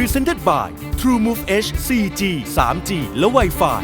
Presented by TrueMove H 4G 3G และ Wi-Fi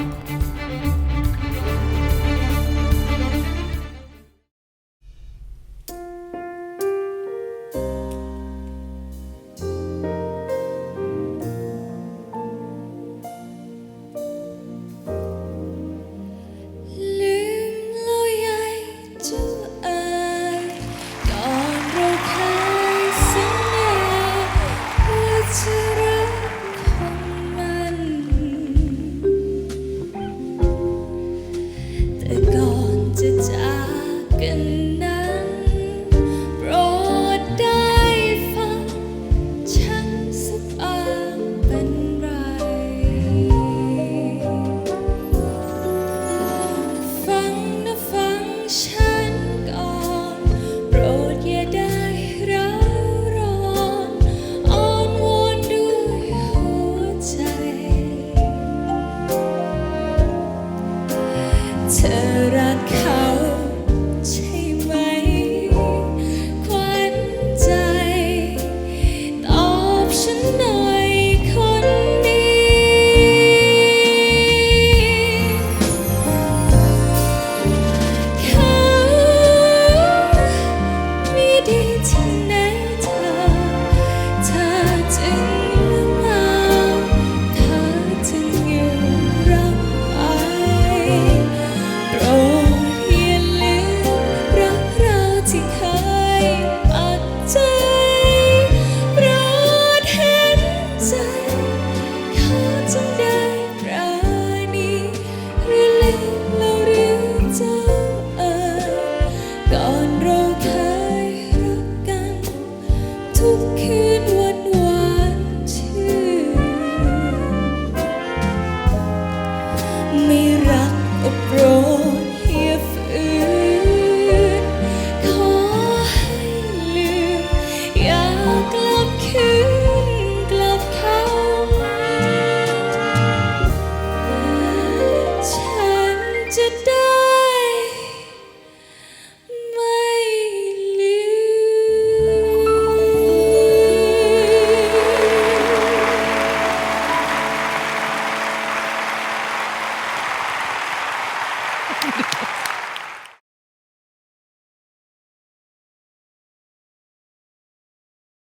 they're gone to die.